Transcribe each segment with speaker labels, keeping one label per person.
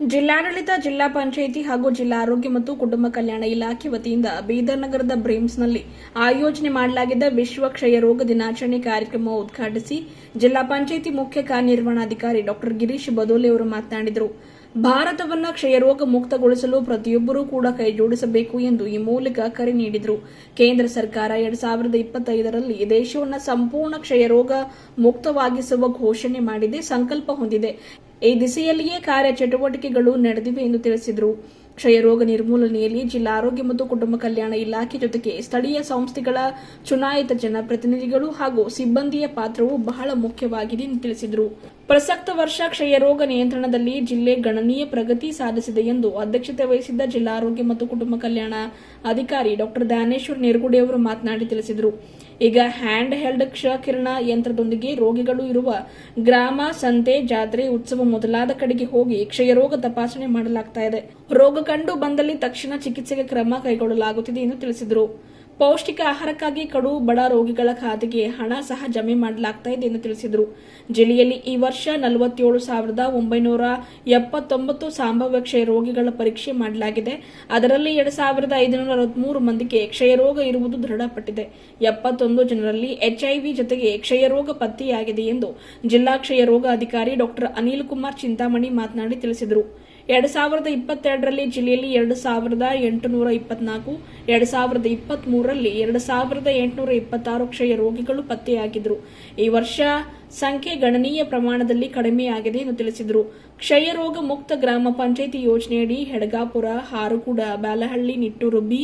Speaker 1: ಜಿಲ್ಲಾಡಳಿತ, ಜಿಲ್ಲಾ ಪಂಚಾಯಿತಿ ಹಾಗೂ ಜಿಲ್ಲಾ ಆರೋಗ್ಯ ಮತ್ತು ಕುಟುಂಬ ಕಲ್ಯಾಣ ಇಲಾಖೆ ವತಿಯಿಂದ ಬೀದರ್ ನಗರದ ಬ್ರೇಮ್ಸ್ನಲ್ಲಿ ಆಯೋಜನೆ ಮಾಡಲಾಗಿದ್ದ ವಿಶ್ವ ಕ್ಷಯ ರೋಗ ದಿನಾಚರಣೆ ಕಾರ್ಯಕ್ರಮ ಉದ್ಘಾಟಿಸಿ ಜಿಲ್ಲಾ ಪಂಚಾಯಿತಿ ಮುಖ್ಯ ಕಾರ್ಯನಿರ್ವಹಣಾಧಿಕಾರಿ ಡಾ ಗಿರೀಶ್ ಬದೋಲೆ ಅವರು ಮಾತನಾಡಿದರು. ಭಾರತವನ್ನು ಕ್ಷಯರೋಗ ಮುಕ್ತಗೊಳಿಸಲು ಪ್ರತಿಯೊಬ್ಬರೂ ಕೂಡ ಕೈಜೋಡಿಸಬೇಕು ಎಂದು ಈ ಮೂಲಕ ಕರೆ ನೀಡಿದರು. ಕೇಂದ್ರ ಸರ್ಕಾರ ಎರಡ್ ಸಾವಿರದ ಇಪ್ಪತ್ತೈದರಲ್ಲಿ ದೇಶವನ್ನು ಸಂಪೂರ್ಣ ಕ್ಷಯರೋಗ ಮುಕ್ತವಾಗಿಸುವ ಘೋಷಣೆ ಮಾಡಿದೆ, ಸಂಕಲ್ಪ ಹೊಂದಿದೆ. ಈ ದಿಸೆಯಲ್ಲಿಯೇ ಕಾರ್ಯಚಟುವಟಿಕೆಗಳು ನಡೆದಿವೆ ಎಂದು ತಿಳಿಸಿದರು. ಕ್ಷಯರೋಗ ನಿರ್ಮೂಲನೆಯಲ್ಲಿ ಜಿಲ್ಲಾ ಆರೋಗ್ಯ ಮತ್ತು ಕುಟುಂಬ ಕಲ್ಯಾಣ ಇಲಾಖೆ ಜೊತೆಗೆ ಸ್ಥಳೀಯ ಸಂಸ್ಥೆಗಳ ಚುನಾಯಿತ ಜನಪ್ರತಿನಿಧಿಗಳು ಹಾಗೂ ಸಿಬ್ಬಂದಿಯ ಪಾತ್ರವು ಬಹಳ ಮುಖ್ಯವಾಗಿದೆ ಎಂದು ತಿಳಿಸಿದರು. ಪ್ರಸಕ್ತ ವರ್ಷ ಕ್ಷಯರೋಗ ನಿಯಂತ್ರಣದಲ್ಲಿ ಜಿಲ್ಲೆ ಗಣನೀಯ ಪ್ರಗತಿ ಸಾಧಿಸಿದೆ ಎಂದು ಅಧ್ಯಕ್ಷತೆ ವಹಿಸಿದ್ದ ಜಿಲ್ಲಾ ಆರೋಗ್ಯ ಮತ್ತು ಕುಟುಂಬ ಕಲ್ಯಾಣ ಅಧಿಕಾರಿ ಡಾಕ್ಟರ್ ದಾನೇಶ್ವರ್ ನೆರಗುಡೆಯವರು ಮಾತನಾಡಿ ತಿಳಿಸಿದರು. ಈಗ ಹ್ಯಾಂಡ್ ಹೆಲ್ಡ್ ಕ್ಷಕಿರಣ ಯಂತ್ರದೊಂದಿಗೆ ರೋಗಿಗಳು ಇರುವ ಗ್ರಾಮ, ಸಂತೆ, ಜಾತ್ರೆ, ಉತ್ಸವ ಮೊದಲಾದ ಕಡೆಗೆ ಹೋಗಿ ಕ್ಷಯರೋಗ ತಪಾಸಣೆ ಮಾಡಲಾಗ್ತಾ ಇದೆ. ರೋಗ ಕಂಡು ಬಂದಲ್ಲಿ ತಕ್ಷಣ ಚಿಕಿತ್ಸೆಗೆ ಕ್ರಮ ಕೈಗೊಳ್ಳಲಾಗುತ್ತಿದೆ ಎಂದು ತಿಳಿಸಿದರು. ಪೌಷ್ಟಿಕ ಆಹಾರಕ್ಕಾಗಿ ಕಡು ಬಡ ರೋಗಿಗಳ ಖಾತೆಗೆ ಹಣ ಸಹ ಜಮೆ ಮಾಡಲಾಗ್ತಾ ಇದೆ ಎಂದು ತಿಳಿಸಿದರು. ಜಿಲ್ಲೆಯಲ್ಲಿ ಈ ವರ್ಷ ನಲವತ್ತೇಳು ಸಾವಿರದ ಒಂಬೈನೂರ ಎಪ್ಪತ್ತೊಂಬತ್ತು ಸಂಭಾವ್ಯ ಕ್ಷಯ ರೋಗಿಗಳ ಪರೀಕ್ಷೆ ಮಾಡಲಾಗಿದೆ. ಅದರಲ್ಲಿ ಎರಡು ಸಾವಿರದ ಐದುನೂರ ಅರವತ್ಮೂರು ಮಂದಿಗೆ ಕ್ಷಯ ರೋಗ ಇರುವುದು ದೃಢಪಟ್ಟಿದೆ. ಎಪ್ಪತ್ತೊಂದು ಜನರಲ್ಲಿ ಎಚ್ಐವಿ ಜೊತೆಗೆ ಕ್ಷಯ ರೋಗ ಪತ್ತೆಯಾಗಿದೆ ಎಂದು ಜಿಲ್ಲಾ ಕ್ಷಯ ರೋಗ ಅಧಿಕಾರಿ ಡಾಕ್ಟರ್ ಅನಿಲ್ ಕುಮಾರ್ ಚಿಂತಾಮಣಿ ಮಾತನಾಡಿ ತಿಳಿಸಿದರು. ಎರಡು ಸಾವಿರದ ಇಪ್ಪತ್ತೆರಡರಲ್ಲಿ ಜಿಲ್ಲೆಯಲ್ಲಿ ಎರಡು ಸಾವಿರದ ಎಂಟುನೂರ ಇಪ್ಪತ್ನಾಲ್ಕು, ಎರಡು ಸಾವಿರದ ಇಪ್ಪತ್ತ್ ಮೂರರಲ್ಲಿ ಎರಡು ಸಾವಿರದ ಎಂಟುನೂರ ಇಪ್ಪತ್ತಾರು ಕ್ಷಯ ರೋಗಿಗಳು ಪತ್ತೆಯಾಗಿದ್ದರು. ಈ ವರ್ಷ ಸಂಖ್ಯೆ ಗಣನೀಯ ಪ್ರಮಾಣದಲ್ಲಿ ಕಡಿಮೆಯಾಗಿದೆ ಎಂದು ತಿಳಿಸಿದರು. ಕ್ಷಯ ರೋಗ ಮುಕ್ತ ಗ್ರಾಮ ಪಂಚಾಯಿತಿ ಯೋಜನೆಯಡಿ ಹೆಡಗಾಪುರ ಹಾರುಕೂಡ ಬಾಲಹಳ್ಳಿ, ನಿಟ್ಟೂರು ಬಿ,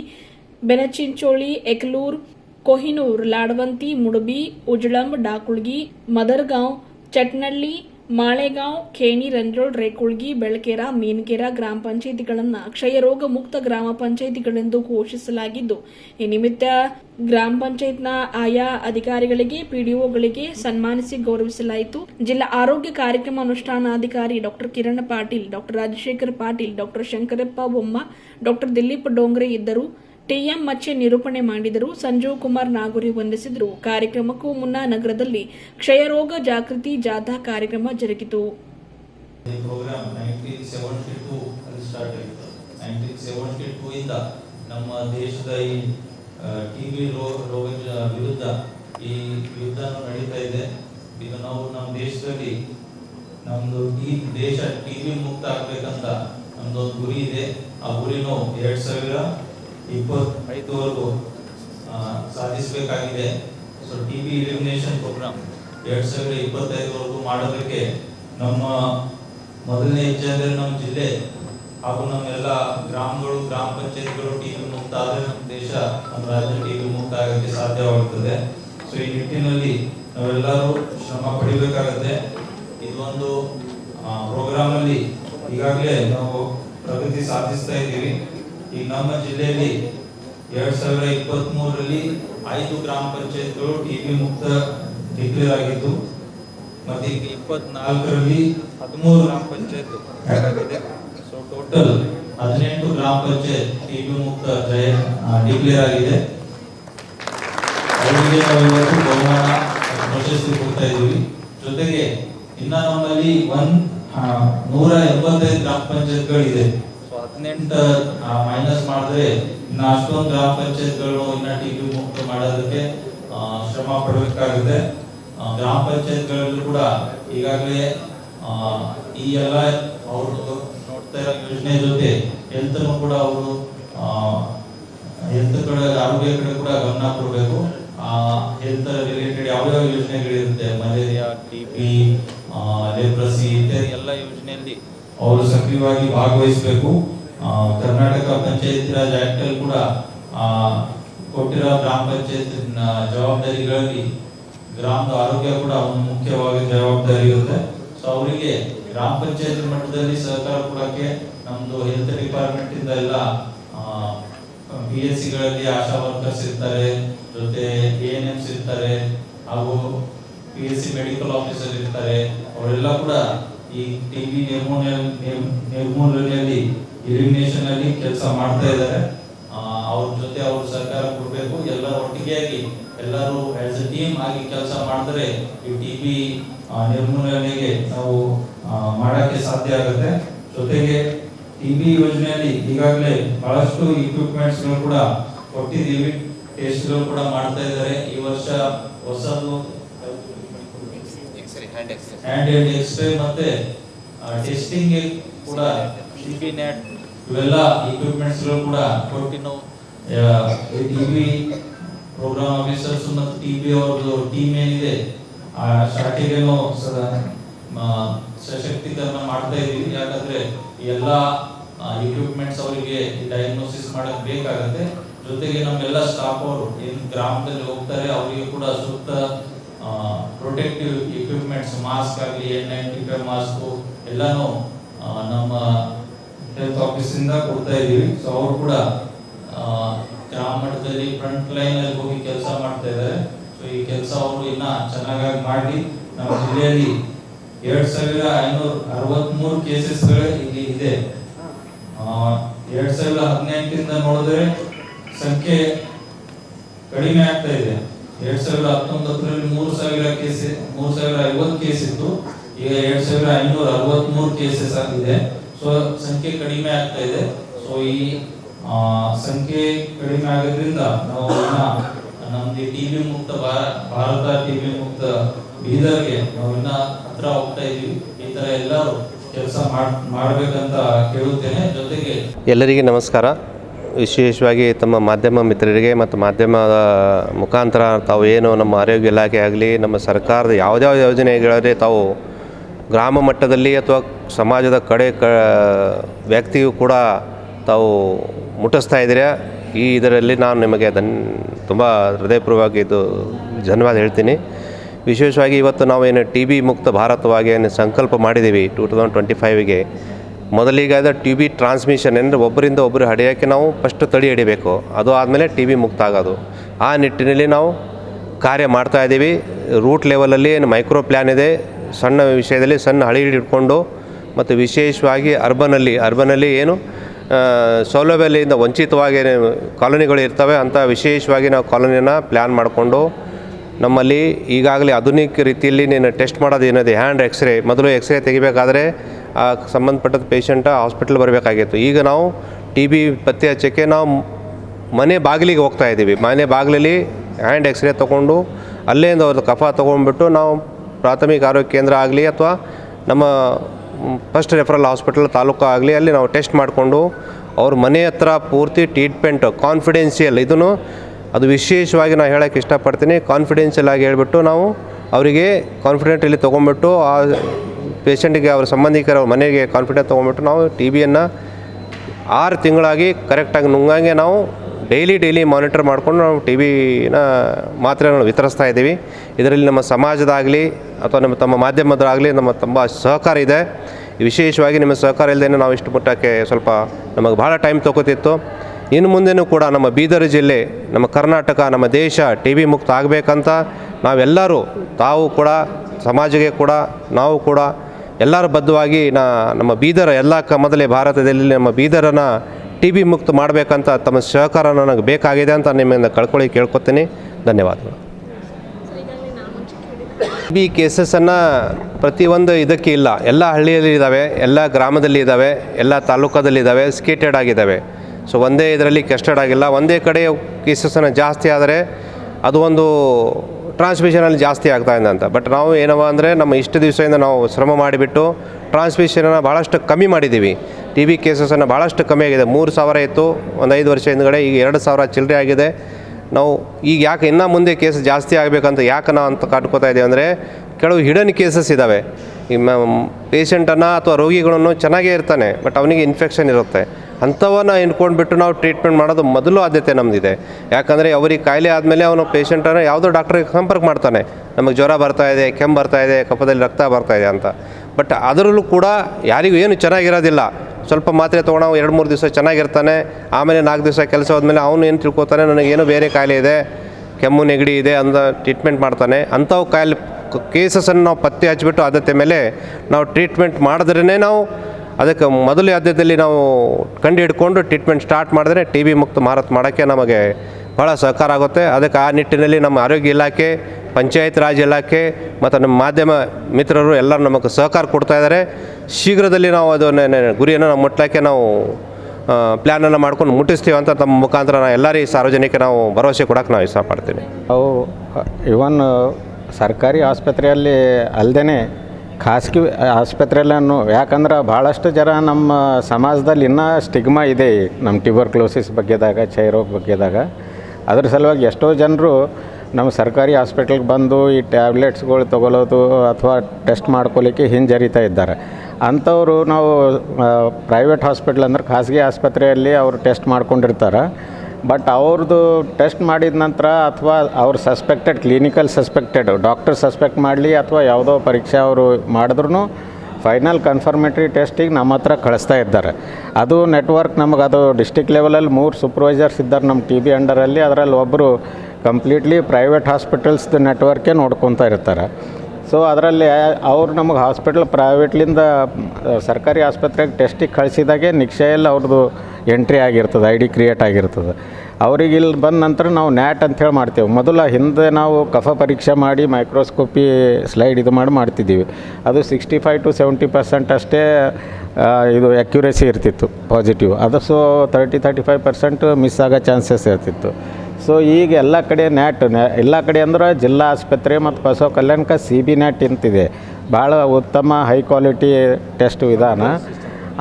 Speaker 1: ಬೆನಚಿಂಚೋಳಿ ಎಕ್ಲೂರ್ ಕೊಹಿನೂರ್, ಲಾಡವಂತಿ, ಮುಡಬಿ ಉಜಳಂಬ್ ಡಾಕುಳ್ಗಿ, ಮದರ್ಗಾಂವ್, ಚಟ್ನಳ್ಳಿ ಮಾಳೆಗಾಂವ್, ಖೇಣಿ ರಂಜೋಳ್ ರೇಕುಳ್ಗಿ, ಬೆಳಕೆರ, ಮೀನ್ಕೆರ ಗ್ರಾಮ ಪಂಚಾಯಿತಿಗಳನ್ನು ಕ್ಷಯರೋಗ ಮುಕ್ತ ಗ್ರಾಮ ಪಂಚಾಯಿತಿಗಳೆಂದು ಘೋಷಿಸಲಾಗಿದ್ದು, ಈ ನಿಮಿತ್ತ ಗ್ರಾಮ ಪಂಚಾಯತ್ನ ಆಯಾ ಅಧಿಕಾರಿಗಳಿಗೆ, ಪಿಡಿಒಗಳಿಗೆ ಸನ್ಮಾನಿಸಿ ಗೌರವಿಸಲಾಯಿತು. ಜಿಲ್ಲಾ ಆರೋಗ್ಯ ಕಾರ್ಯಕ್ರಮ ಅನುಷ್ಠಾನಾಧಿಕಾರಿ doctor Kiran Patil doctor Rajashekhar Patil doctor Shankarappa Bomma doctor Dilip Dongre ಇದ್ದರು. ಟಿಎಂ ಮಚ್ಚೆ ನಿರೂಪಣೆ ಮಾಡಿದರು ಸಂಜೀವ್ ಕುಮಾರ್ ನಾಗುರಿ ವಂದಿಸಿದರು. ಕಾರ್ಯಕ್ರಮಕ್ಕೂ ಮುನ್ನ ನಗರದಲ್ಲಿ ಕ್ಷಯರೋಗ ಜಾಗೃತಿ ಜಾಥಾ ಕಾರ್ಯಕ್ರಮ ಜರುಗಿತು.
Speaker 2: ಇಂದ ನಮ್ಮ ದೇಶದ ಈ ಟಿವಿ ಬಿ ರೋಗದ ವಿರುದ್ಧ ಈ ಯುದ್ಧ ನಡೀತಾ ಇದೆ. ಈಗ ನಾವು ನಮ್ಮ ದೇಶದಲ್ಲಿ ನಮ್ದು ಈ ದೇಶ ಟಿ ಬಿ ಮುಕ್ತ ಆಗ್ಬೇಕಂತ ನಮ್ದೊಂದು ಗುರಿ ಇದೆ. ಆ ಗುರಿನೂ ಎರಡ್ ಸಾವಿರ ಇಪ್ಪತ್ತೈದವರೆಗೂ ಸಾಧಿಸಬೇಕಾಗಿದೆ. So T B elimination program ಎರಡ್ ಸಾವಿರ ಇಪ್ಪತ್ತೈದವರೆಗೂ ಮಾಡೋದಕ್ಕೆ ನಮ್ಮ ಮೊದಲನೇ ಹೆಜ್ಜೆ ಅಂದರೆ ನಮ್ಮ ಜಿಲ್ಲೆ ಹಾಗೂ ನಮ್ಮ ಎಲ್ಲ ಗ್ರಾಮಗಳು, ಗ್ರಾಮ ಪಂಚಾಯತ್ಗಳು ಟಿವಿ ಮುಕ್ತ ಆದರೆ ನಮ್ಮ ದೇಶ, ನಮ್ಮ ರಾಜ್ಯ ಟಿವಿ ಮುಕ್ತ ಆಗೋಕ್ಕೆ ಸಾಧ್ಯವಾಗುತ್ತದೆ. ಸೊ ಈ ನಿಟ್ಟಿನಲ್ಲಿ ನಾವೆಲ್ಲರೂ ಶ್ರಮ ಪಡಿಬೇಕಾಗತ್ತೆ. ಇದೊಂದು ಪ್ರೋಗ್ರಾಮಲ್ಲಿ ಈಗಾಗಲೇ ನಾವು ಪ್ರಗತಿ ಸಾಧಿಸ್ತಾ ಇದ್ದೀವಿ. ಈಗ ನಮ್ಮ ಜಿಲ್ಲೆಯಲ್ಲಿ ಎರಡ್ ಸಾವಿರದ ಇಪ್ಪತ್ತ್ ಮೂರರಲ್ಲಿ ಐದು ಗ್ರಾಮ ಪಂಚಾಯತ್ಗಳು ಟಿವಿ ಮುಕ್ತ ಡಿಕ್ಲೇರ್ ಆಗಿದ್ದು, ಮತ್ತೆ ಇಪ್ಪತ್ನಾಲ್ಕರಲ್ಲಿ ಹದಿಮೂರು ಗ್ರಾಮ ಪಂಚಾಯತ್ ಸೊ ಟೋಟಲ್ ಹದಿನೆಂಟು ಗ್ರಾಮ ಪಂಚಾಯತ್ ಟಿಬಿ ಮುಕ್ತ ಜಯ ಡಿಕ್ಲೇರ್ ಆಗಿದೆ. ಅವರಿಗೆ ಬಹುಮಾನ ಪ್ರಶಸ್ತಿ ಕೊಡ್ತಾ ಇದ್ದೀವಿ. ಜೊತೆಗೆ ಇನ್ನ ನಮ್ಮಲ್ಲಿ ಒಂದ್ ನೂರ ಎಂಬತ್ತೈದು ಗ್ರಾಮ ಪಂಚಾಯತ್ಗಳಿದೆ. ಹದಿನೆಂಟು ಮೈನಸ್ ಮಾಡಿದ್ರೆ ಇನ್ನು ಗ್ರಾಮ ಪಂಚಾಯತ್ಗಳು ಇನ್ನ ಟಿಬಿ ಮುಕ್ತ ಮಾಡೋದಕ್ಕೆ ಶ್ರಮ ಪಡಬೇಕಾಗುತ್ತೆ. ಗ್ರಾಮ ಪಂಚಾಯತ್ಗಳಲ್ಲೂ ಕೂಡ ಈಗಾಗಲೇ ಈ ಎಲ್ಲ ಅವರು ನೋಡ್ತಾ ಇರೋ ಯೋಜನೆ ಜೊತೆ ಹೆಲ್ತ್ ಕೂಡ ಅವರು ಹೆಲ್ತ್ ಕಡೆ, ಆರೋಗ್ಯ ಕಡೆ ಕೂಡ ಗಮನ ಕೊಡಬೇಕು. ಹೆಲ್ತ್ ರಿಲೇಟೆಡ್ ಯಾವ್ಯಾವ ಯೋಜನೆಗಳಿರುತ್ತೆ? ಮಲೇರಿಯಾ ಟಿ ಬಿ ಲೆಪ್ರಸಿ ಇತ್ಯಾದಿ ಎಲ್ಲ ಯೋಜನೆಯಲ್ಲಿ ಅವರು ಸಕ್ರಿಯವಾಗಿ ಭಾಗವಹಿಸಬೇಕು. ಕರ್ನಾಟಕ ಪಂಚಾಯತ್ ರಾಜ್ ಆಕ್ಟ್ ಅಲ್ಲಿ ಕೂಡ ಕೊಟ್ಟಿರೋ ಗ್ರಾಮ ಪಂಚಾಯತ್ ಜವಾಬ್ದಾರಿಗಳಲ್ಲಿ ಗ್ರಾಮದ ಆರೋಗ್ಯ ಕೂಡ ಒಂದು ಮುಖ್ಯವಾಗಿ ಜವಾಬ್ದಾರಿ ಇರುತ್ತೆ. ಸೊ ಅವರಿಗೆ ಗ್ರಾಮ ಪಂಚಾಯತ್ ಮಟ್ಟದಲ್ಲಿ ಸಹಕಾರ ಕೊಡಕ್ಕೆ ನಮ್ದು ಹೆಲ್ತ್ ಡಿಪಾರ್ಟ್ಮೆಂಟ್ ಇಂದ ಎಲ್ಲ ಪಿ ಎಸ್ ಸಿಗಳಲ್ಲಿ ಆಶಾ ವರ್ಕರ್ಸ್ ಇರ್ತಾರೆ, ಜೊತೆ ಎ ಎನ್ ಎಮ್ಸ್ ಇರ್ತಾರೆ, ಹಾಗೂ P S C medical officer ಇರ್ತಾರೆ. ಅವರೆಲ್ಲ ಕೂಡ ಈ ಟಿ ಬಿ ನಿರ್ಮೂಲನೆ ನಿರ್- ನಿರ್ಮೂಲನೆಯಲ್ಲಿ ಎಲಿಮಿನೇಷನ್ ಅಲ್ಲಿ ಕೆಲಸ ಮಾಡ್ತಾ ಇದ್ದಾರೆ ಅವ್ರ ಜೊತೆ ಅವ್ರ ಸರ್ಕಾರ ಕೊಡಬೇಕು. ಎಲ್ಲ ಒಟ್ಟಿಗೆಯಾಗಿ ಎಲ್ಲರೂ ಆಸ್ ಎ ಟೀಮ್ ಆಗಿ ಕೆಲಸ ಮಾಡಿದ್ರೆ ಈ ಟಿ ಬಿ ನಿರ್ಮೂಲನೆಗೆ ನಾವು ಮಾಡೋಕ್ಕೆ ಸಾಧ್ಯ ಆಗುತ್ತೆ. ಜೊತೆಗೆ ಟಿ ಬಿ ಯೋಜನೆಯಲ್ಲಿ ಈಗಾಗಲೇ ಬಹಳಷ್ಟು ಇಕ್ವಿಪ್ಮೆಂಟ್ಸ್ಗಳು ಕೂಡ ಕೊಟ್ಟಿದ್ದೀವಿ. ಟೆಸ್ಟ್ಗಳು ಕೂಡ ಮಾಡ್ತಾ ಇದ್ದಾರೆ ಈ ವರ್ಷ ಹೊಸದು
Speaker 3: ಹ್ಯಾಂಡ್ ಎಕ್ಸ್ರೇ
Speaker 2: ಮತ್ತೆ ಟೆಸ್ಟಿಂಗ್ ಕೂಡ ಟಿಬಿ ನೆಟ್ ಇವೆಲ್ಲ ಇಕ್ವಿಪ್ಮೆಂಟ್ಸ್ ಕೂಡ ಟಿಬಿ ಪ್ರೋಗ್ರಾಮ್ ಆಫೀಸರ್ಸ್ ಮತ್ತು ಟಿವಿ ಅವ್ರದ್ದು ಟೀಮ್ ಏನಿದೆ, ಆ ಶಾಖೆಗೇನು ಸಶಕ್ತೀಕರಣ ಮಾಡ್ತಾ ಇದೀವಿ ಯಾಕಂದ್ರೆ ಎಲ್ಲ ಇಕ್ವಿಪ್ಮೆಂಟ್ಸ್ ಅವರಿಗೆ ಡಯಾಗ್ನೋಸಿಸ್ ಮಾಡಕ್ ಬೇಕಾಗತ್ತೆ. ಜೊತೆಗೆ ನಮ್ಮೆಲ್ಲ ಸ್ಟಾಫ್ ಅವರು ಏನು ಗ್ರಾಮದಲ್ಲಿ ಹೋಗ್ತಾರೆ, ಅವರಿಗೆ ಕೂಡ ಸೂಕ್ತ ಪ್ರೊಟೆಕ್ಟಿವ್ ಇಕ್ವಿಪ್ಮೆಂಟ್ಸ್ ಮಾಸ್ಕ್ ಆಗಲಿ ಎನ್ ನೈಂಟಿ ಫೈವ್ ಮಾಸ್ಕ್ ಎಲ್ಲಾನು ನಮ್ಮ ಹೆಲ್ತ್ ಆಫೀಸಿಂದ ಕೊಡ್ತಾ ಇದೀವಿ ಸೊ ಅವರು ಕೂಡ ಗ್ರಾಮ ಮಟ್ಟದಲ್ಲಿ ಫ್ರಂಟ್ ಲೈನ್ ಅಲ್ಲಿ ಹೋಗಿ ಕೆಲಸ ಮಾಡ್ತಾ ಇದ್ದಾರೆ. ಸೊ ಈ ಕೆಲಸ ಅವರು ಇನ್ನ ಚೆನ್ನಾಗಾಗಿ ಮಾಡಿ, ನಮ್ಮ ಜಿಲ್ಲೆಯಲ್ಲಿ ಎರಡ್ ಸಾವಿರ ಐನೂರ ಅರವತ್ಮೂರು ಕೇಸಸ್ ಇಲ್ಲಿ ಇದೆ. ಎರಡ್ ಸಾವಿರದ ಹದಿನೆಂಟರಿಂದ ನೋಡಿದ್ರೆ ಸಂಖ್ಯೆ ಕಡಿಮೆ ಆಗ್ತಾ ಇದೆ. ಎರಡ್ ಸಾವಿರದ ಹತ್ತೊಂಬತ್ತರಲ್ಲಿ ಮೂರು ಸಾವಿರ ಕೇಸ್ ಮೂರು ಸಾವಿರ ಐವತ್ತು ಕೇಸ್ ಇತ್ತು. ಈಗ ಎರಡ್ ಸಾವಿರ ಐನೂರ ಅರವತ್ಮೂರು ಕೇಸಸ್ ಆಗಿದೆ. ಸೊ ಸಂಖ್ಯೆ ಕಡಿಮೆ ಆಗ್ತಾ ಇದೆ. ಸೊ ಈ ಸಂಖ್ಯೆ ಕಡಿಮೆ ಆಗೋದ್ರಿಂದ ನಾವು ನಮ್ದು ಟಿವಿ ಮುಕ್ತ ಭಾರತ ಟಿವಿ ಮುಕ್ತ ಬೀದರ್ಗೆ ನಾವು ಇನ್ನ ಹತ್ರ ಹೋಗ್ತಾ ಇದೀವಿ. ಈ ತರ ಎಲ್ಲರೂ ಕೆಲಸ ಮಾಡ್, ಮಾಡ್ಬೇಕಂತ ಕೇಳುತ್ತೇನೆ. ಜೊತೆಗೆ
Speaker 4: ಎಲ್ಲರಿಗೆ ನಮಸ್ಕಾರ. ವಿಶೇಷವಾಗಿ ತಮ್ಮ ಮಾಧ್ಯಮ ಮಿತ್ರರಿಗೆ ಮತ್ತು ಮಾಧ್ಯಮದ ಮುಖಾಂತರ ತಾವು ಏನು ನಮ್ಮ ಆರೋಗ್ಯ ಇಲಾಖೆ ಆಗಲಿ, ನಮ್ಮ ಸರ್ಕಾರದ ಯಾವುದ್ಯಾವ ಯೋಜನೆಗಳಲ್ಲಿ ತಾವು ಗ್ರಾಮ ಮಟ್ಟದಲ್ಲಿ ಅಥವಾ ಸಮಾಜದ ಕಡೆ ಕ, ವ್ಯಕ್ತಿಯು ಕೂಡ ತಾವು ಮುಟ್ಟಿಸ್ತಾ ಇದ್ದೀರಾ? ಈ ಇದರಲ್ಲಿ ನಾನು ನಿಮಗೆ ದನ್ ತುಂಬ ಹೃದಯಪೂರ್ವವಾಗಿ ಇದು ಧನ್ಯವಾದ ಹೇಳ್ತೀನಿ. ವಿಶೇಷವಾಗಿ ಇವತ್ತು ನಾವೇನು ಟಿ ಬಿ ಮುಕ್ತ ಭಾರತವಾಗಿ ಏನು ಸಂಕಲ್ಪ ಮಾಡಿದ್ದೀವಿ. ಟೂ ತೌಸಂಡ್ ಟ್ವೆಂಟಿ ಫೈವಿಗೆ ಮೊದಲಿಗಾದ ಟಿ ಬಿ ಟ್ರಾನ್ಸ್ಮಿಷನ್ ಅಂದರೆ ಒಬ್ಬರಿಂದ ಒಬ್ಬರು ಹಡಿಯೋಕ್ಕೆ ನಾವು ಫಸ್ಟ್ ತಡೆ ಹಿಡಿಬೇಕು. ಅದು ಆದಮೇಲೆ ಟಿ ಬಿ ಮುಕ್ತ ಆಗೋದು. ಆ ನಿಟ್ಟಿನಲ್ಲಿ ನಾವು ಕಾರ್ಯ ಮಾಡ್ತಾ ಇದ್ದೀವಿ. ರೂಟ್ ಲೆವೆಲಲ್ಲಿ ಏನು ಮೈಕ್ರೋ ಪ್ಲ್ಯಾನ್ ಇದೆ. ಸಣ್ಣ ವಿಷಯದಲ್ಲಿ ಸಣ್ಣ ಹಳಿ ಹಿಡ್ಕೊಂಡು ಮತ್ತು ವಿಶೇಷವಾಗಿ ಅರ್ಬನಲ್ಲಿ ಅರ್ಬನಲ್ಲಿ ಏನು ಸೌಲಭ್ಯದಿಂದ ವಂಚಿತವಾಗಿ ಕಾಲೋನಿಗಳು ಇರ್ತವೆ ಅಂತ ವಿಶೇಷವಾಗಿ ನಾವು ಕಾಲೋನಿಯನ್ನು ಪ್ಲ್ಯಾನ್ ಮಾಡಿಕೊಂಡು ನಮ್ಮಲ್ಲಿ ಈಗಾಗಲೇ ಆಧುನಿಕ ರೀತಿಯಲ್ಲಿ ನೀನು ಟೆಸ್ಟ್ ಮಾಡೋದು ಏನಿದೆ ಹ್ಯಾಂಡ್ ಎಕ್ಸ್ರೇ ಮೊದಲು ಎಕ್ಸ್ರೇ ತೆಗಿಬೇಕಾದ್ರೆ ಆ ಸಂಬಂಧಪಟ್ಟದ ಪೇಷಂಟ ಹಾಸ್ಪಿಟ್ಲ್ ಬರಬೇಕಾಗಿತ್ತು. ಈಗ ನಾವು ಟಿ ಬಿ ಪತ್ತೆ ಹಚ್ಚೋಕ್ಕೆ ನಾವು ಮನೆ ಬಾಗಿಲಿಗೆ ಹೋಗ್ತಾ ಇದ್ದೀವಿ. ಮನೆ ಬಾಗಿಲಲ್ಲಿ ಹ್ಯಾಂಡ್ ಎಕ್ಸ್ರೇ ತೊಗೊಂಡು ಅಲ್ಲೇಂದ ಅವ್ರದ್ದು ಕಫ ತೊಗೊಂಡ್ಬಿಟ್ಟು ನಾವು ಪ್ರಾಥಮಿಕ ಆರೋಗ್ಯ ಕೇಂದ್ರ ಆಗಲಿ ಅಥವಾ ನಮ್ಮ ಫಸ್ಟ್ ರೆಫರಲ್ ಹಾಸ್ಪಿಟಲ್ ತಾಲೂಕು ಆಗಲಿ, ಅಲ್ಲಿ ನಾವು ಟೆಸ್ಟ್ ಮಾಡಿಕೊಂಡು ಅವ್ರ ಮನೆ ಹತ್ರ ಪೂರ್ತಿ ಟ್ರೀಟ್ಮೆಂಟ್ ಕಾನ್ಫಿಡೆನ್ಷಿಯಲ್ ಇದನ್ನು ಅದು ವಿಶೇಷವಾಗಿ ನಾನು ಹೇಳೋಕ್ಕೆ ಇಷ್ಟಪಡ್ತೀನಿ. ಕಾನ್ಫಿಡೆನ್ಷಿಯಲ್ ಆಗಿ ಹೇಳ್ಬಿಟ್ಟು ನಾವು ಅವರಿಗೆ ಕಾನ್ಫಿಡೆಂಟಲ್ಲಿ ತೊಗೊಂಬಿಟ್ಟು ಆ ಪೇಷಂಟಿಗೆ ಅವ್ರ ಸಂಬಂಧಿಕರ ಮನೆಗೆ ಕಾನ್ಫಿಡೆಂಟ್ ತೊಗೊಂಬಿಟ್ಟು ನಾವು ಟಿ ಬಿಯನ್ನು ಆರು ತಿಂಗಳಾಗಿ ಕರೆಕ್ಟಾಗಿ ನುಂಗಂಗೆ ನಾವು ಡೈಲಿ ಡೈಲಿ ಮಾನಿಟರ್ ಮಾಡಿಕೊಂಡು ನಾವು ಟಿ ವಿನ ಮಾತ್ರೆಗಳನ್ನು ವಿತರಿಸ್ತಾ ಇದ್ದೀವಿ. ಇದರಲ್ಲಿ ನಮ್ಮ ಸಮಾಜದಾಗಲಿ ಅಥವಾ ನಮ್ಮ ತಮ್ಮ ಮಾಧ್ಯಮದಾಗಲಿ ನಮ್ಮ ತುಂಬ ಸಹಕಾರ ಇದೆ. ವಿಶೇಷವಾಗಿ ನಿಮ್ಮ ಸಹಕಾರ ಇಲ್ಲದೇ ನಾವು ಇಷ್ಟು ಮಟ್ಟಕ್ಕೆ ಸ್ವಲ್ಪ ನಮಗೆ ಭಾಳ ಟೈಮ್ ತೊಗೋತಿತ್ತು. ಇನ್ನು ಮುಂದೆನೂ ಕೂಡ ನಮ್ಮ ಬೀದರ್ ಜಿಲ್ಲೆ, ನಮ್ಮ ಕರ್ನಾಟಕ, ನಮ್ಮ ದೇಶ ಟಿ ವಿ ಮುಕ್ತ ಆಗಬೇಕಂತ ನಾವೆಲ್ಲರೂ ತಾವು ಕೂಡ, ಸಮಾಜಕ್ಕೆ ಕೂಡ, ನಾವು ಕೂಡ ಎಲ್ಲರ ಬದ್ಧವಾಗಿ ನಾ ನಮ್ಮ ಬೀದರ ಎಲ್ಲ ಕ ಮೊದಲೇ ಭಾರತದಲ್ಲಿ ನಮ್ಮ ಬೀದರನ್ನು ಟಿ ಬಿ ಮುಕ್ತ ಮಾಡಬೇಕಂತ ತಮ್ಮ ಸಹಕಾರ ನನಗೆ ಬೇಕಾಗಿದೆ ಅಂತ ನಿಮ್ಮಿಂದ ಕಳ್ಕೊಳ್ಳಿ, ಕೇಳ್ಕೊತೀನಿ. ಧನ್ಯವಾದಗಳು. ಬಿ ಕೇಸಸನ್ನು ಪ್ರತಿಯೊಂದು ಇದಕ್ಕೆ ಇಲ್ಲ. ಎಲ್ಲ ಹಳ್ಳಿಯಲ್ಲಿ ಇದ್ದಾವೆ ಎಲ್ಲ ಗ್ರಾಮದಲ್ಲಿ ಇದ್ದಾವೆ ಎಲ್ಲ ತಾಲೂಕದಲ್ಲಿ ಇದ್ದಾವೆ ಸ್ಕೇಟೆಡ್ ಆಗಿದ್ದಾವೆ ಸೊ ಒಂದೇ ಇದರಲ್ಲಿ ಕೆಸ್ಟೆಡ್ ಆಗಿಲ್ಲ. ಒಂದೇ ಕಡೆ ಕೇಸಸನ್ನು ಜಾಸ್ತಿ ಆದರೆ ಅದು ಒಂದು ಟ್ರಾನ್ಸ್ಮಿಷನಲ್ಲಿ ಜಾಸ್ತಿ ಆಗ್ತಾ ಇದೆ ಅಂತ. ಬಟ್ ನಾವು ಏನವ ಅಂದರೆ ನಮ್ಮ ಇಷ್ಟು ದಿವಸದಿಂದ ನಾವು ಶ್ರಮ ಮಾಡಿಬಿಟ್ಟು ಟ್ರಾನ್ಸ್ಮಿಷನನ್ನು ಭಾಳಷ್ಟು ಕಮ್ಮಿ ಮಾಡಿದ್ದೀವಿ. ಟಿ ವಿ ಕೇಸಸನ್ನು ಭಾಳಷ್ಟು ಕಮ್ಮಿ ಆಗಿದೆ. ಮೂರು ಸಾವಿರ ಇತ್ತು. ಒಂದು ಐದು ವರ್ಷ ಹಿಂದ್ಗಡೆ ಈಗ ಎರಡು ಸಾವಿರ ಚಿಲ್ಲರೆ ಆಗಿದೆ. ನಾವು ಈಗ ಯಾಕೆ ಇನ್ನೂ ಮುಂದೆ ಕೇಸ್ ಜಾಸ್ತಿ ಆಗಬೇಕಂತ ಯಾಕೆ ನಾವು ಅಂತ ಕಾಟ್ಕೋತಾ ಇದ್ದೀವಿ ಅಂದರೆ ಕೆಲವು ಹಿಡನ್ ಕೇಸಸ್ ಇದ್ದಾವೆ ಈ ಪೇಷಂಟನ್ನು ಅಥವಾ ರೋಗಿಗಳನ್ನು ಚೆನ್ನಾಗೇ ಇರ್ತಾನೆ ಬಟ್ ಅವನಿಗೆ ಇನ್ಫೆಕ್ಷನ್ ಇರುತ್ತೆ. ಅಂಥವನ್ನ ಇನ್ಕೊಂಡ್ಬಿಟ್ಟು ನಾವು ಟ್ರೀಟ್ಮೆಂಟ್ ಮಾಡೋದು ಮೊದಲು ಆದ್ಯತೆ ನಮ್ಮದಿದೆ ಯಾಕಂದರೆ ಅವರಿಗೆ ಕಾಯಿಲೆ ಆದಮೇಲೆ ಅವನು ಪೇಷಂಟನ್ನು ಯಾವುದೋ ಡಾಕ್ಟ್ರಿಗೆ ಸಂಪರ್ಕ ಮಾಡ್ತಾನೆ. ನಮಗೆ ಜ್ವರ ಬರ್ತಾ ಇದೆ, ಕೆಮ್ಮು ಬರ್ತಾ ಇದೆ, ಕಫದಲ್ಲಿ ರಕ್ತ ಬರ್ತಾ ಇದೆ ಅಂತ. ಬಟ್ ಅದರಲ್ಲೂ ಕೂಡ ಯಾರಿಗೂ ಏನು ಚೆನ್ನಾಗಿರೋದಿಲ್ಲ. ಸ್ವಲ್ಪ ಮಾತ್ರೆ ತೊಗೊಂಡು ಎರಡು ಮೂರು ದಿವಸ ಚೆನ್ನಾಗಿರ್ತಾನೆ, ಆಮೇಲೆ ನಾಲ್ಕು ದಿವಸ ಕೆಲಸ ಹೋದ್ಮೇಲೆ ಅವನು ಏನು ತಿಳ್ಕೊತಾನೆ ನನಗೇನು ಬೇರೆ ಕಾಯಿಲೆ ಇದೆ, ಕೆಮ್ಮು, ನೆಗಡಿ ಇದೆ ಅಂತ ಟ್ರೀಟ್ಮೆಂಟ್ ಮಾಡ್ತಾನೆ. ಅಂಥವು ಕಾಯಿಲೆ ಕೇಸಸನ್ನು ನಾವು ಪತ್ತೆ ಹಚ್ಚಿಬಿಟ್ಟು ಆದ್ಯತೆ ಮೇಲೆ ನಾವು ಟ್ರೀಟ್ಮೆಂಟ್ ಮಾಡಿದ್ರೇ ನಾವು ಅದಕ್ಕೆ ಮೊದಲ ಆದ್ಯತೆಯಲ್ಲಿ ನಾವು ಕಂಡು ಹಿಡ್ಕೊಂಡು ಟ್ರೀಟ್ಮೆಂಟ್ ಸ್ಟಾರ್ಟ್ ಮಾಡಿದ್ರೆ ಟಿ ಬಿ ಮುಕ್ತ ಮಾರಾಟ ಮಾಡೋಕ್ಕೆ ನಮಗೆ ಭಾಳ ಸಹಕಾರ ಆಗುತ್ತೆ. ಅದಕ್ಕೆ ಆ ನಿಟ್ಟಿನಲ್ಲಿ ನಮ್ಮ ಆರೋಗ್ಯ ಇಲಾಖೆ ಪಂಚಾಯತ್ ರಾಜ್ ಇಲಾಖೆ ಮತ್ತು ನಮ್ಮ ಮಾಧ್ಯಮ ಮಿತ್ರರು ಎಲ್ಲರೂ ನಮಗೆ ಸಹಕಾರ ಕೊಡ್ತಾ ಇದ್ದಾರೆ. ಶೀಘ್ರದಲ್ಲಿ ನಾವು ಅದು ನೆ- ನೆ- ಗುರಿಯನ್ನು ನಾವು ಮುಟ್ಟಲಿಕ್ಕೆ ನಾವು ಪ್ಲ್ಯಾನನ್ನು ಮಾಡ್ಕೊಂಡು ಮುಟ್ಟಿಸ್ತೀವಿ ಅಂತ ತಮ್ಮ ಮುಖಾಂತರ ನಾವು ಎಲ್ಲರಿಗೆ ಸಾರ್ವಜನಿಕ ನಾವು ಭರವಸೆ ಕೊಡೋಕೆ ನಾವು ಇಷ್ಟಪಡ್ತೀನಿ.
Speaker 3: ಅವು ಇವನ್ ಸರ್ಕಾರಿ ಆಸ್ಪತ್ರೆಯಲ್ಲಿ ಅಲ್ಲದೆ ಖಾಸಗಿ ಆಸ್ಪತ್ರೆಯಲ್ಲೂ ಯಾಕಂದ್ರೆ ಭಾಳಷ್ಟು ಜನ ನಮ್ಮ ಸಮಾಜದಲ್ಲಿ ಇನ್ನೂ ಸ್ಟಿಗ್ಮಾ ಇದೆ ನಮ್ಮ ಟ್ಯೂಬರ್ಕ್ಲೋಸಿಸ್ ಬಗ್ಗೆದಾಗ ಕ್ಷಯರೋಗ ಬಗ್ಗೆದಾಗ. ಅದ್ರ ಸಲುವಾಗಿ ಎಷ್ಟೋ ಜನರು ನಮ್ಮ ಸರ್ಕಾರಿ ಹಾಸ್ಪಿಟ್ಲಿಗೆ ಬಂದು ಈ ಟ್ಯಾಬ್ಲೆಟ್ಸ್ಗಳು ತೊಗೊಳೋದು ಅಥವಾ ಟೆಸ್ಟ್ ಮಾಡ್ಕೊಳ್ಳಿಕ್ಕೆ ಹಿಂಜರಿತಾ ಇದ್ದಾರೆ. ಅಂಥವರು ನಾವು ಪ್ರೈವೇಟ್ ಹಾಸ್ಪಿಟ್ಲ್ ಅಂದ್ರೆ ಖಾಸಗಿ ಆಸ್ಪತ್ರೆಯಲ್ಲಿ ಅವರು ಟೆಸ್ಟ್ ಮಾಡ್ಕೊಂಡಿರ್ತಾರೆ. ಬಟ್ ಅವ್ರದ್ದು ಟೆಸ್ಟ್ ಮಾಡಿದ ನಂತರ ಅಥವಾ ಅವ್ರು suspected clinical suspected doctor suspect ಮಾಡಲಿ ಅಥವಾ ಯಾವುದೋ ಪರೀಕ್ಷೆ ಅವರು ಮಾಡಿದ್ರು ಫೈನಲ್ ಕನ್ಫರ್ಮೇಟ್ರಿ ಟೆಸ್ಟಿಗೆ ನಮ್ಮ ಹತ್ರ ಕಳಿಸ್ತಾ ಇದ್ದಾರೆ. ಅದು ನೆಟ್ವರ್ಕ್ ನಮಗೆ ಅದು ಡಿಸ್ಟಿಕ್ ಲೆವೆಲಲ್ಲಿ ಮೂರು ಸೂಪರ್ವೈಸರ್ಸ್ ಇದ್ದಾರೆ ನಮ್ಮ ಟಿ ಬಿ ಅಂಡರಲ್ಲಿ ಅದರಲ್ಲಿ ಒಬ್ಬರು ಕಂಪ್ಲೀಟ್ಲಿ ಪ್ರೈವೇಟ್ ಹಾಸ್ಪಿಟಲ್ಸ್ದು ನೆಟ್ವರ್ಕೇ ನೋಡ್ಕೊತಾ ಇರ್ತಾರೆ. ಸೊ ಅದರಲ್ಲಿ ಅವ್ರು ನಮಗೆ ಹಾಸ್ಪಿಟಲ್ ಪ್ರೈವೇಟ್ಲಿಂದ ಸರ್ಕಾರಿ ಆಸ್ಪತ್ರೆಗೆ ಟೆಸ್ಟಿಗೆ ಕಳಿಸಿದಾಗೆ ನಿಕ್ಷೆಯಲ್ಲಿ ಅವ್ರದ್ದು ಎಂಟ್ರಿ ಆಗಿರ್ತದೆ ಐ ಡಿ ಕ್ರಿಯೇಟ್ ಆಗಿರ್ತದೆ. ಅವ್ರಿಗೆ ಇಲ್ಲಿ ಬಂದ ನಂತರ ನಾವು ನ್ಯಾಟ್ ಅಂಥೇಳಿ ಮಾಡ್ತೇವೆ. ಮೊದಲ ಹಿಂದೆ ನಾವು ಕಫ ಪರೀಕ್ಷೆ ಮಾಡಿ ಮೈಕ್ರೋಸ್ಕೋಪಿ ಸ್ಲೈಡ್ ಇದು ಮಾಡಿ ಮಾಡ್ತಿದ್ದೀವಿ. ಅದು sixty five to seventy percent ಅಷ್ಟೇ ಇದು ಅಕ್ಯುರೇಸಿ ಇರ್ತಿತ್ತು ಪಾಸಿಟಿವ್ ಅದು so thirty thirty five percent miss ಆಗೋ ಚಾನ್ಸಸ್ ಇರ್ತಿತ್ತು. ಸೊ ಈಗ ಎಲ್ಲ ಕಡೆ ನ್ಯಾಟ್ ನ್ಯಾ ಎಲ್ಲ ಕಡೆ ಅಂದ್ರೆ ಜಿಲ್ಲಾ ಆಸ್ಪತ್ರೆ ಮತ್ತು ಬಸವ ಕಲ್ಯಾಣಕ್ಕೆ ಸಿ ಬಿ ನ್ಯಾಟ್ ಇಂತಿದೆ. ಭಾಳ ಉತ್ತಮ ಹೈ ಕ್ವಾಲಿಟಿ ಟೆಸ್ಟ್ ವಿಧಾನ.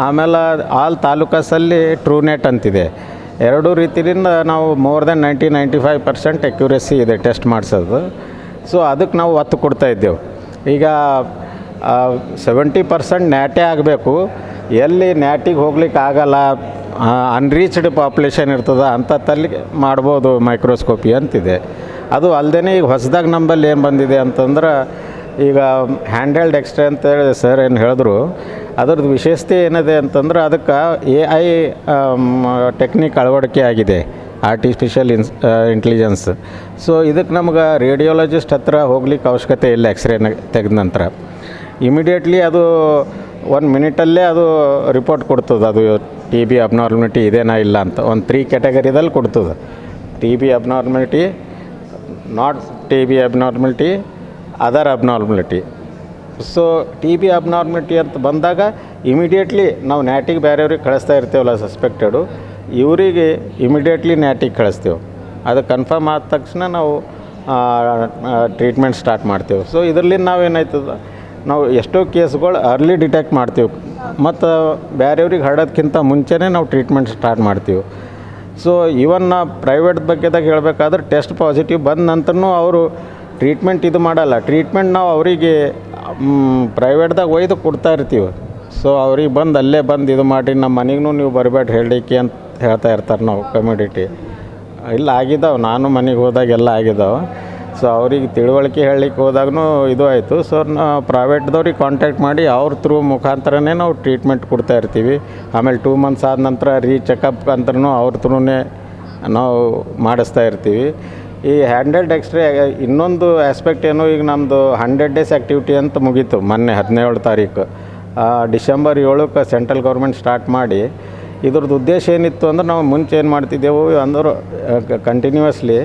Speaker 3: ಆಮೇಲೆ ಆಲ್ ತಾಲೂಕಸಲ್ಲಿ ಟ್ರೂ ನೆಟ್ ಅಂತಿದೆ. ಎರಡೂ ರೀತಿಯಿಂದ ನಾವು more than ninety ninety five percent accuracy ಇದೆ ಟೆಸ್ಟ್ ಮಾಡಿಸೋದು. ಸೊ ಅದಕ್ಕೆ ನಾವು ಒತ್ತು ಕೊಡ್ತಾ ಇದ್ದೇವೆ. ಈಗ ಸೆವೆಂಟಿ ಪರ್ಸೆಂಟ್ ನ್ಯಾಟೇ ಆಗಬೇಕು. ಎಲ್ಲಿ ನ್ಯಾಟಿಗೆ ಹೋಗ್ಲಿಕ್ಕೆ ಆಗಲ್ಲ ಅನ್ರೀಚ್ಡ್ ಪಾಪ್ಯುಲೇಷನ್ ಇರ್ತದೆ ಅಂಥತ್ತಲ್ಲಿ ಮಾಡ್ಬೋದು ಮೈಕ್ರೋಸ್ಕೋಪಿ ಅಂತಿದೆ. ಅದು ಅಲ್ಲದೆ ಈಗ ಹೊಸದಾಗಿ ನಂಬಲ್ಲಿ ಏನು ಬಂದಿದೆ ಅಂತಂದ್ರೆ ಈಗ ಹ್ಯಾಂಡಲ್ಡ್ ಎಕ್ಸ್ರೇ ಅಂತೇಳಿ ಸರ್ ಏನು ಹೇಳಿದ್ರು, ಅದರದ್ದು ವಿಶೇಷತೆ ಏನಿದೆ ಅಂತಂದ್ರೆ ಅದಕ್ಕೆ ಎ ಐ ಟೆಕ್ನಿಕ್ ಅಳವಡಿಕೆ ಆಗಿದೆ ಆರ್ಟಿಫಿಷಿಯಲ್ ಇನ್ಸ್ ಇಂಟೆಲಿಜೆನ್ಸ್ ಸೊ ಇದಕ್ಕೆ ನಮ್ಗೆ ರೇಡಿಯೋಲಜಿಸ್ಟ್ ಹತ್ರ ಹೋಗ್ಲಿಕ್ಕೆ ಅವಶ್ಯಕತೆ ಇಲ್ಲ ಎಕ್ಸ್ರೇನ ತೆಗೆದ ನಂತರ. ಇಮಿಡಿಯೇಟ್ಲಿ ಅದು ಒಂದು ಮಿನಿಟಲ್ಲೇ ಅದು ರಿಪೋರ್ಟ್ ಕೊಡ್ತದೆ ಅದು ಟಿ ಬಿ ಅಬ್ನಾರ್ಮಲಿಟಿ ಇದೇನಾ ಇಲ್ಲ ಅಂತ. ಒಂದು ತ್ರೀ ಕ್ಯಾಟಗರಿದಲ್ಲಿ ಕೊಡ್ತದೆ. T B abnormality not T B abnormality other abnormality so T B abnormality ಅಂತ ಬಂದಾಗ ಇಮಿಡಿಯೇಟ್ಲಿ ನಾವು ನ್ಯಾಟಿಗೆ ಬೇರೆಯವ್ರಿಗೆ ಕಳಿಸ್ತಾ ಇರ್ತೇವಲ್ಲ ಸಸ್ಪೆಕ್ಟೆಡು ಇವರಿಗೆ ಇಮಿಡಿಯೇಟ್ಲಿ ನ್ಯಾಟಿಗೆ ಕಳಿಸ್ತೇವೆ. ಅದು ಕನ್ಫರ್ಮ್ ಆದ ತಕ್ಷಣ ನಾವು ಟ್ರೀಟ್ಮೆಂಟ್ ಸ್ಟಾರ್ಟ್ ಮಾಡ್ತೇವೆ. ಸೊ ಇದರಲ್ಲಿ ನಾವೇನಾಯ್ತದ? ನಾವು ಎಷ್ಟೋ ಕೇಸ್ಗಳು ಅರ್ಲಿ ಡಿಟೆಕ್ಟ್ ಮಾಡ್ತೀವಿ. ಮತ್ತು ಬೇರೆಯವ್ರಿಗೆ ಹರಡೋದಕ್ಕಿಂತ ಮುಂಚೆನೇ ನಾವು ಟ್ರೀಟ್ಮೆಂಟ್ ಸ್ಟಾರ್ಟ್ ಮಾಡ್ತೀವಿ. ಸೊ ಇವನ್ ಪ್ರೈವೇಟ್ ಬಗ್ಗೆದಾಗ ಹೇಳಬೇಕಾದ್ರೆ ಟೆಸ್ಟ್ ಪಾಸಿಟಿವ್ ಬಂದ ನಂತರನೂ ಅವರು ಟ್ರೀಟ್ಮೆಂಟ್ ಇದು ಮಾಡಲ್ಲ. ಟ್ರೀಟ್ಮೆಂಟ್ ನಾವು ಅವರಿಗೆ ಪ್ರೈವೇಟ್ದಾಗ ಒಯ್ದು ಕೊಡ್ತಾ ಇರ್ತೀವಿ. ಸೊ ಅವ್ರಿಗೆ ಬಂದು ಅಲ್ಲೇ ಬಂದು ಇದು ಮಾಡಿ ನಮ್ಮ ಮನೆಗೂ ನೀವು ಬರಬೇಡ್ರಿ ಹೇಳಲಿಕ್ಕೆ ಅಂತ ಹೇಳ್ತಾ ಇರ್ತಾರೆ ನಾವು ಕಮ್ಯುನಿಟಿ ಇಲ್ಲ ಆಗಿದ್ದಾವೆ ನಾನು ಮನೆಗೆ ಹೋದಾಗ ಎಲ್ಲ ಆಗಿದ್ದಾವೆ ಸೊ ಅವ್ರಿಗೆ ತಿಳುವಳಿಕೆ ಹೇಳಲಿಕ್ಕೆ ಹೋದಾಗೂ ಇದು ಆಯಿತು. ಸೊ ಪ್ರೈವೇಟ್ದವ್ರಿಗೆ ಕಾಂಟ್ಯಾಕ್ಟ್ ಮಾಡಿ ಅವ್ರ ಥ್ರೂ ಮುಖಾಂತರನೇ ನಾವು ಟ್ರೀಟ್ಮೆಂಟ್ ಕೊಡ್ತಾ ಇರ್ತೀವಿ. ಆಮೇಲೆ ಟೂ ಮಂತ್ಸ್ ಆದ ನಂತರ ರೀ ಚೆಕಪ್ ಅಂತರೂ ಅವ್ರ ಥ್ರೂನೇ ನಾವು ಮಾಡಿಸ್ತಾ ಇರ್ತೀವಿ. ಈ ಹ್ಯಾಂಡೆಡ್ ಎಕ್ಸ್ರೇ ಇನ್ನೊಂದು ಆಸ್ಪೆಕ್ಟ್ ಏನು, ಈಗ ನಮ್ಮದು ಹಂಡ್ರೆಡ್ ಡೇಸ್ ಆ್ಯಕ್ಟಿವಿಟಿ ಅಂತ ಮುಗೀತು ಮೊನ್ನೆ ಹದಿನೇಳು ತಾರೀಕು. ಡಿಸೆಂಬರ್ ಏಳಕ್ಕೆ ಸೆಂಟ್ರಲ್ ಗೌರ್ಮೆಂಟ್ ಸ್ಟಾರ್ಟ್ ಮಾಡಿ. ಇದ್ರದ್ದು ಉದ್ದೇಶ ಏನಿತ್ತು ಅಂದ್ರೆ ನಾವು ಮುಂಚೆ ಏನು ಮಾಡ್ತಿದ್ದೆವು ಅಂದ್ರೆ ಕಂಟಿನ್ಯೂಸ್ಲಿ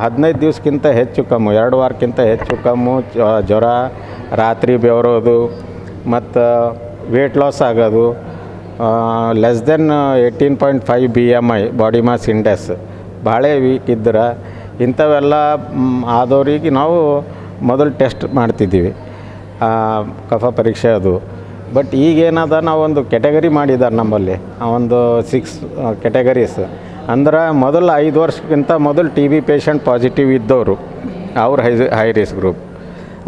Speaker 3: ಹದಿನೈದು ದಿವಸಕ್ಕಿಂತ ಹೆಚ್ಚು ಕಮ್ಮು, ಎರಡು ವಾರಕ್ಕಿಂತ ಹೆಚ್ಚು ಕಮ್ಮು ಜ್ವ- ಜ್ವರ, ರಾತ್ರಿ ಬೆವರೋದು, ಮತ್ತು ವೇಟ್ ಲಾಸ್ ಆಗೋದು less than eighteen point five B M I body mass index ಭಾಳ ವೀಕ್ ಇದ್ದರೆ ಇಂಥವೆಲ್ಲ ಆದವ್ರಿಗೆ ನಾವು ಮೊದಲು ಟೆಸ್ಟ್ ಮಾಡ್ತಿದ್ದೀವಿ. ಕಫ ಪರೀಕ್ಷೆ ಅದು. ಬಟ್ ಈಗೇನದ ನಾವೊಂದು ಕೆಟಗರಿ ಮಾಡಿದ್ದಾರೆ ನಮ್ಮಲ್ಲಿ ಒಂದು ಸಿಕ್ಸ್ ಕೆಟಗರೀಸ್ ಅಂದ್ರೆ ಮೊದಲು ಐದು ವರ್ಷಕ್ಕಿಂತ ಮೊದಲು ಟಿ ಬಿ ಪೇಷಂಟ್ ಪಾಸಿಟಿವ್ ಇದ್ದವರು, ಅವ್ರು ಹೈ ಹೈ ರಿಸ್ಕ್ ಗ್ರೂಪ್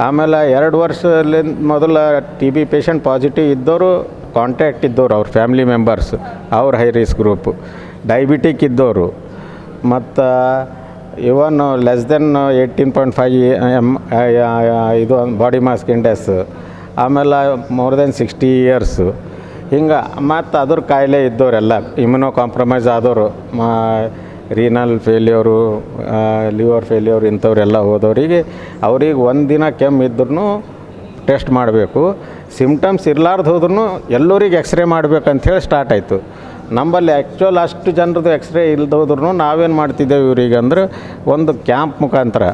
Speaker 3: ಆಮೇಲೆ ಎರಡು ವರ್ಷದಲ್ಲಿ ಮೊದಲ ಟಿ ಬಿ ಪೇಷಂಟ್ ಪಾಸಿಟಿವ್ ಇದ್ದವರು ಕಾಂಟ್ಯಾಕ್ಟ್ ಇದ್ದವರು, ಅವ್ರ ಫ್ಯಾಮಿಲಿ ಮೆಂಬರ್ಸ್ ಅವ್ರ ಹೈ ರಿಸ್ಕ್ ಗ್ರೂಪ್ ಡಯಾಬಿಟಿಕ್ ಇದ್ದವರು. ಮತ್ತು even less than eighteen point five M ಇದು ಬಾಡಿ ಮಾಸ್ ಇಂಡೆಕ್ಸ್ ಆಮೇಲೆ ಮೋರ್ ದೆನ್ ಸಿಕ್ಸ್ಟಿ ಇಯರ್ಸು ಹಿಂಗೆ ಮತ್ತು ಅದ್ರ ಕಾಯಿಲೆ ಇದ್ದವರೆಲ್ಲ ಇಮ್ಯುನೋ ಕಾಂಪ್ರಮೈಸ್ ಆದವರು ಮಾ ರೀನಲ್ ಫೇಲ್ಯೂರು ಲಿವರ್ ಫೇಲ್ಯೂರ್ ಇಂಥವರೆಲ್ಲ ಹೋದವರಿಗೆ ಅವ್ರಿಗೆ ಒಂದು ದಿನ ಕೆಮ್ಮು ಇದ್ರೂ ಟೆಸ್ಟ್ ಮಾಡಬೇಕು. ಸಿಮ್ಟಮ್ಸ್ ಇರಲಾರ್ದು ಹೋದ್ರೂ ಎಲ್ಲರಿಗೆ ಎಕ್ಸ್ರೇ ಮಾಡ್ಬೇಕಂಥೇಳಿ ಸ್ಟಾರ್ಟ್ ಆಯಿತು. ನಮ್ಮಲ್ಲಿ ಆ್ಯಕ್ಚುಲ್ ಅಷ್ಟು ಜನರದ್ದು ಎಕ್ಸ್ರೇ ಇಲ್ದೋದ್ರೂ ನಾವೇನು ಮಾಡ್ತಿದ್ದೇವೆ ಇವ್ರಿಗೆ ಅಂದ್ರೆ ಒಂದು ಕ್ಯಾಂಪ್ ಮುಖಾಂತರ.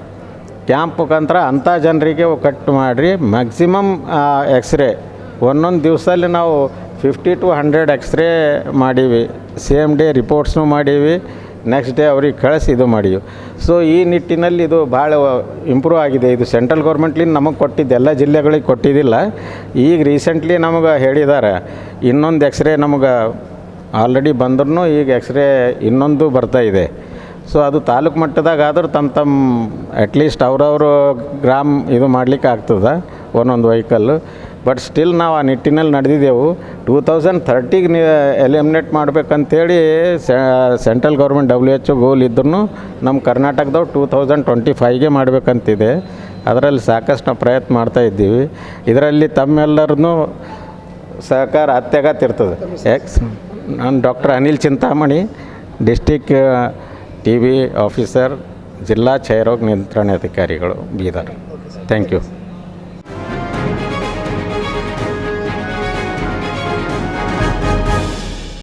Speaker 3: ಕ್ಯಾಂಪ್ ಮುಖಾಂತರ ಅಂಥ ಜನರಿಗೆ ಕಟ್ ಮಾಡಿರಿ ಮ್ಯಾಕ್ಸಿಮಮ್ ಎಕ್ಸ್ರೇ ಒಂದೊಂದು ದಿವಸಲ್ಲಿ ನಾವು ಫಿಫ್ಟಿ ಟು ಹಂಡ್ರೆಡ್ ಎಕ್ಸ್ರೇ ಮಾಡೀವಿ ಸೇಮ್ ಡೇ ರಿಪೋರ್ಟ್ಸ್ನು ಮಾಡೀವಿ ನೆಕ್ಸ್ಟ್ ಡೇ ಅವ್ರಿಗೆ ಕಳಿಸಿ ಇದು ಮಾಡೀವಿ. ಸೊ ಈ ನಿಟ್ಟಿನಲ್ಲಿ ಇದು ಭಾಳ ಇಂಪ್ರೂವ್ ಆಗಿದೆ. ಇದು ಸೆಂಟ್ರಲ್ ಗೌರ್ಮೆಂಟ್ಲಿಂದ ನಮಗೆ ಕೊಟ್ಟಿದ್ದು, ಎಲ್ಲ ಜಿಲ್ಲೆಗಳಿಗೆ ಕೊಟ್ಟಿದ್ದಿಲ್ಲ. ಈಗ ರೀಸೆಂಟ್ಲಿ ನಮಗೆ ಹೇಳಿದ್ದಾರೆ, ಇನ್ನೊಂದು ಎಕ್ಸ್ರೇ ನಮಗೆ ಆಲ್ರೆಡಿ ಬಂದ್ರೂ ಈಗ ಎಕ್ಸ್ರೇ ಇನ್ನೊಂದು ಬರ್ತಾ ಇದೆ. ಸೊ ಅದು ತಾಲೂಕು ಮಟ್ಟದಾಗ ಆದ್ರೆ ತಮ್ಮ ತಮ್ಮ ಅಟ್ಲೀಸ್ಟ್ ಅವ್ರವರು ಗ್ರಾಮ್ ಇದು ಮಾಡ್ಲಿಕ್ಕೆ ಆಗ್ತದೆ ಒಂದೊಂದು ವೆಹಿಕಲ್ಲು ಬಟ್ ಸ್ಟಿಲ್ ನಾವು ಆ ನಿಟ್ಟಿನಲ್ಲಿ ನಡೆದಿದ್ದೆವು. ಟೂ ತೌಸಂಡ್ ಥರ್ಟಿಗೆ ನೀವು eliminate ಮಾಡಬೇಕಂತೇಳಿ central government W H goal ಇದ್ರೂ ನಮ್ಮ ಕರ್ನಾಟಕದವ್ರು ಟೂ ತೌಸಂಡ್ ಟ್ವೆಂಟಿ ಫೈವ್ಗೆ ಮಾಡಬೇಕಂತಿದೆ. ಅದರಲ್ಲಿ ಸಾಕಷ್ಟು ನಾವು ಪ್ರಯತ್ನ ಮಾಡ್ತಾ ಇದ್ದೀವಿ. ಇದರಲ್ಲಿ ತಮ್ಮೆಲ್ಲರನ್ನೂ ಸಹಕಾರ ಅತ್ಯಗತ್ಯ ಎಕ್ಸ್ ನಾನು doctor Anil Chintamani district T B officer ಜಿಲ್ಲಾ ಕ್ಷಯರೋಗ ನಿಯಂತ್ರಣಾಧಿಕಾರಿಗಳು ಬೀದರ್. Thank you